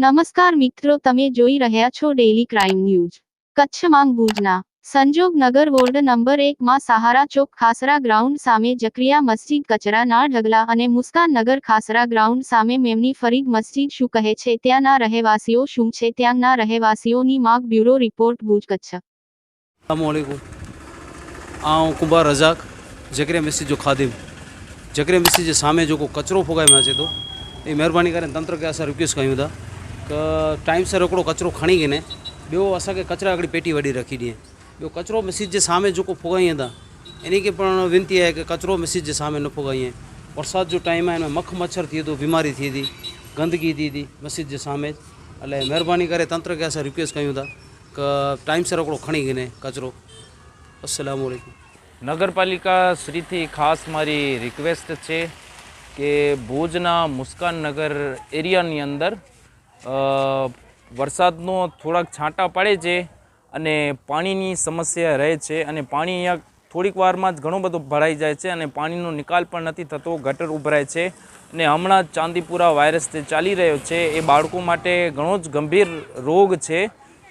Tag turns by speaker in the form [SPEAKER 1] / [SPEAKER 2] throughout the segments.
[SPEAKER 1] નમસ્કાર મિત્રો, તમે જોઈ રહ્યા છો ડેલી ક્રાઇમ ન્યૂઝ કચ્છ કચ્છમાં ભુજના સંજોગનગર વોર્ડ નંબર એક માં સહારા ચોક ખાસરા ગ્રાઉન્ડ સામે જકરિયા મસ્જિદ કચરાના ઢગલા અને મુસ્કાન નગર ખાસરા ગ્રાઉન્ડ સામે મેમની ફરીદ મસ્જિદ શું કહે છે, ત્યાંના રહેવાસીઓ શું છે, ત્યાંના રહેવાસીઓની માગ બ્યુરો રિપોર્ટ ભુજ કચ્છ.
[SPEAKER 2] હું કુંભાર રજાક જકરિયા મસ્જિદ જો ખાદિમ. જકરિયા મસ્જિદ સામે જો કચરો ફોગાવ્યો છે તો એ મહેરબાની કરીને તંત્ર કે રિક્વેસ્ટ કહ્યું હતા કે ટાઈમસર રોકડો કચરો ખણીને ॿियो असांखे कचिरा हिकिड़ी पेटी वॾी रखी ॾिए ॿियो कचिरो मिसिज जे साम्हूं जेको फुगाईं था इन खे पिणु वेनती आहे की कचिरो मिसिज जे साम्हूं न फुगाईं बरसाति जो टाइम आहे हिन में मख मच्छर थिए थो बीमारी थिए थी गंदगी थिए थी मस्जिद जे साम्हूं अलाए महिरबानी करे तंत्र खे असां रिक्वेस्ट कयूं था કે ટાઈમસર રોકડો ખણી ગઈને કચરો અસલામ
[SPEAKER 3] નગરપાલિકા શ્રીથી ખાસ મારી રિક્વેસ્ટ છે કે ભુજના મુસ્કાનનગર એરિયાની અંદર વરસાદનો થોડાક છાંટા પડે છે અને પાણીની સમસ્યા રહે છે અને પાણી અહીંયા થોડીક વારમાં જ ઘણું બધું ભરાઈ જાય છે અને પાણીનો નિકાલ પણ નથી થતો, ગટર ઉભરાય છે અને હમણાં ચાંદીપુરા વાયરસ જે ચાલી રહ્યો છે એ બાળકો માટે ઘણો જ ગંભીર રોગ છે.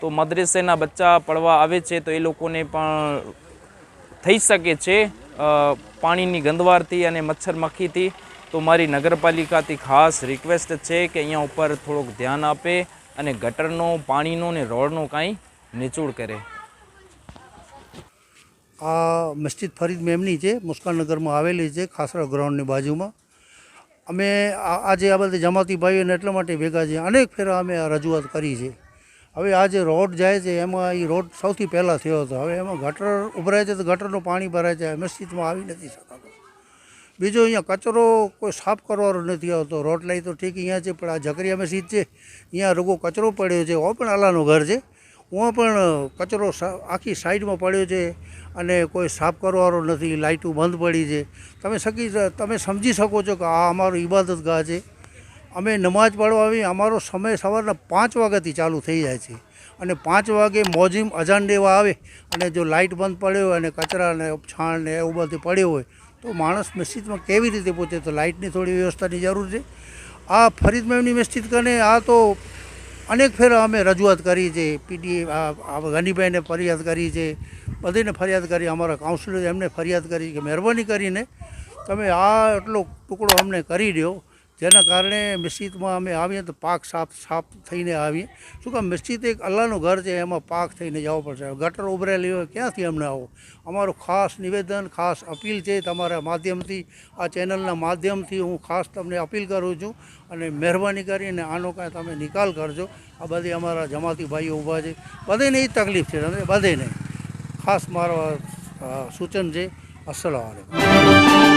[SPEAKER 3] તો મદ્રેસેના બચ્ચા પડવા આવે છે તો એ લોકોને પણ થઈ શકે છે પાણીની ગંદવારથી અને મચ્છર મક્ખીથી તો મારી નગરપાલિકાથી ખાસ રિક્વેસ્ટ છે કે અહીંયા ઉપર થોડુંક ધ્યાન આપે અને ગટરનો, પાણીનો ને રોડનો કાંઈ નિચોડ કરે.
[SPEAKER 4] આ મસ્જિદ ફરીદ મેમની છે મુસ્કાનગરમાં આવેલી છે, ખાસરા ગ્રાઉન્ડની બાજુમાં. અમે આજે આ બધા જમાતી ભાઈઓને એટલા માટે ભેગા છે અનેક ફેરા અમે રજૂઆત કરી છે. હવે આ જે રોડ જાય છે, એમાં એ રોડ સૌથી પહેલાં થયો હતો. હવે એમાં ગટર ઉભરાય છે તો ગટરનું પાણી ભરાય છે મસ્જિદમાં આવી નથી શકાતું. બીજો અહીંયા કચરો કોઈ સાફ કરવાનો નથી આવતો. રોડ લાઈ તો ઠીક અહીંયા છે, પણ આ ઝકરિયા મસ્જિદ છે, અહીંયા રોગો કચરો પડ્યો છે. ઓ પણ આલાનું ઘર છે. હું પણ કચરો આખી સાઈડમાં પડ્યો છે અને કોઈ સાફ કરવાનો નથી. લાઇટો બંધ પડી છે. તમે શકી તમે સમજી શકો છો કે આ અમારું ઇબાદત ગાહ છે. અમે નમાજ પાડવા આવી, અમારો સમય સવારના પાંચ વાગ્યાથી ચાલુ થઈ જાય છે. અને પાંચ વાગે મોજીમ અજાન દેવા આવે અને જો લાઇટ બંધ પડ્યો હોય અને કચરા ને છાણ ને એવું બધું પડ્યું હોય, તો માણસ મસ્જિદમાં કેવી રીતે પહોંચે? તો લાઇટની થોડી વ્યવસ્થાની જરૂર છે. આ ફરીદ મેમની મસ્જિદ કરીને આ તો અનેક ફેરા અમે રજૂઆત કરી છે. પીડી ગનીભાઈને ફરિયાદ કરી છે. બધીને ફરિયાદ કરી, અમારા કાઉન્સિલર એમને ફરિયાદ કરી કે મહેરબાની કરીને તમે આ એટલો ટુકડો અમને કરી દો જેના કારણે મસ્જિદમાં અમે આવીએ તો પાક સાફ સાફ થઈને આવીએ. શું કે મસ્જિદ એક અલ્લાહનું ઘર છે, એમાં પાક થઈને જવું પડશે. ગટર ઉભરેલી હોય, ક્યાંથી અમને આવો? અમારું ખાસ નિવેદન, ખાસ અપીલ છે તમારા માધ્યમથી, આ ચેનલના માધ્યમથી હું ખાસ તમને અપીલ કરું છું અને મહેરબાની કરીને આનો કાંઈ તમે નિકાલ કરજો. આ બધી અમારા જમાતી ભાઈઓ ઊભા છે. બધેને એ તકલીફ છે? બધેને. ખાસ મારો સૂચન છે, અસલામ